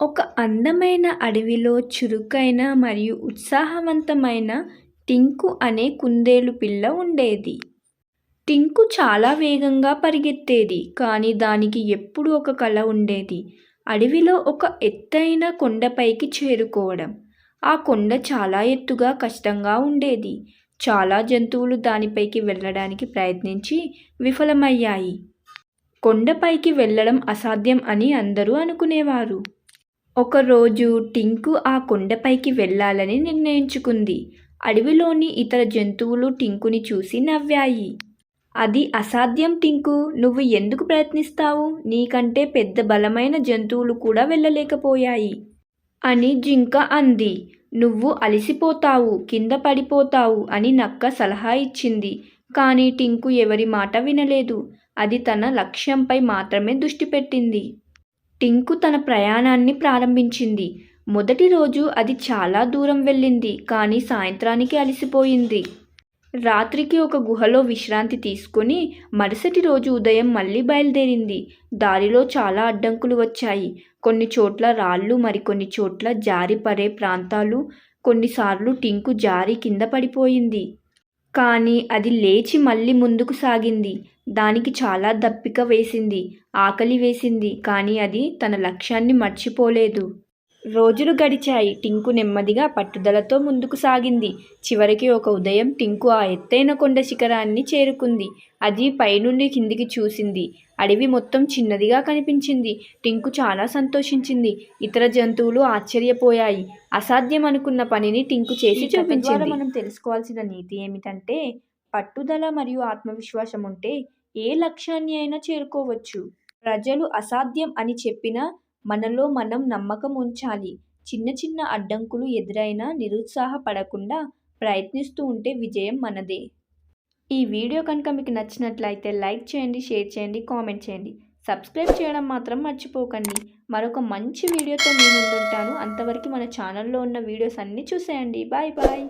ఒక అందమైన అడవిలో చురుకైన మరియు ఉత్సాహవంతమైన టింకు అనే కుందేలు పిల్ల ఉండేది. టింకు చాలా వేగంగా పరిగెత్తేది కానీ దానికి ఎప్పుడు ఒక కల ఉండేది. అడవిలో ఒక ఎత్తైన కొండపైకి చేరుకోవడం. ఆ కొండ చాలా ఎత్తుగా కష్టంగా ఉండేది. చాలా జంతువులు దానిపైకి వెళ్ళడానికి ప్రయత్నించి విఫలమయ్యాయి. కొండపైకి వెళ్ళడం అసాధ్యం అని అందరూ అనుకునేవారు. ఒకరోజు టింకు ఆ కొండపైకి వెళ్ళాలని నిర్ణయించుకుంది. అడవిలోని ఇతర జంతువులు టింకుని చూసి నవ్వాయి. అది అసాధ్యం టింకు నువ్వు ఎందుకు ప్రయత్నిస్తావు? నీకంటే పెద్ద బలమైన జంతువులు కూడా వెళ్ళలేకపోయాయి అని జింక అంది. నువ్వు అలసిపోతావు కింద పడిపోతావు అని నక్క సలహా ఇచ్చింది. కానీ టింకు ఎవరి మాట వినలేదు. అది తన లక్ష్యంపై మాత్రమే దృష్టి పెట్టింది. టింకు తన ప్రయాణాన్ని ప్రారంభించింది. మొదటి రోజు అది చాలా దూరం వెళ్ళింది కానీ సాయంత్రానికి అలసిపోయింది. రాత్రికి ఒక గుహలో విశ్రాంతి తీసుకుని మరుసటి రోజు ఉదయం మళ్ళీ బయలుదేరింది. దారిలో చాలా అడ్డంకులు వచ్చాయి. కొన్ని చోట్ల రాళ్ళు మరికొన్ని చోట్ల జారిపడే ప్రాంతాలు కొన్నిసార్లు టింకు జారి కింద పడిపోయింది. కానీ అది లేచి మళ్ళీ ముందుకు సాగింది. దానికి చాలా దప్పిక వేసింది. ఆకలి వేసింది. కానీ అది తన లక్ష్యాన్ని మర్చిపోలేదు. రోజులు గడిచాయి. టింకు నెమ్మదిగా పట్టుదలతో ముందుకు సాగింది. చివరికి ఒక ఉదయం టింకు ఆ ఎత్తైన కొండ శిఖరాన్ని చేరుకుంది. అది పైనుండి కిందికి చూసింది. అడవి మొత్తం చిన్నదిగా కనిపించింది. టింకు చాలా సంతోషించింది. ఇతర జంతువులు ఆశ్చర్యపోయాయి. అసాధ్యం అనుకున్న పనిని టింకు చేసి చూపించింది. మనం తెలుసుకోవాల్సిన నీతి ఏమిటంటే పట్టుదల మరియు ఆత్మవిశ్వాసం ఉంటే ఏ లక్ష్యాన్ని అయినా చేరుకోవచ్చు. ప్రజలు అసాధ్యం అని చెప్పినా మనలో మనం నమ్మకం ఉంచాలి. చిన్న చిన్న అడ్డంకులు ఎదురైనా నిరుత్సాహపడకుండా ప్రయత్నిస్తూ ఉంటే విజయం మనదే. ఈ వీడియో కనుక మీకు నచ్చినట్లయితే లైక్ చేయండి షేర్ చేయండి కామెంట్ చేయండి. సబ్స్క్రైబ్ చేయడం మాత్రం మర్చిపోకండి. మరొక మంచి వీడియోతో మీ ముందుంటాను. అంతవరకు మన ఛానల్లో ఉన్న వీడియోస్ అన్నీ చూసేయండి. Bye bye.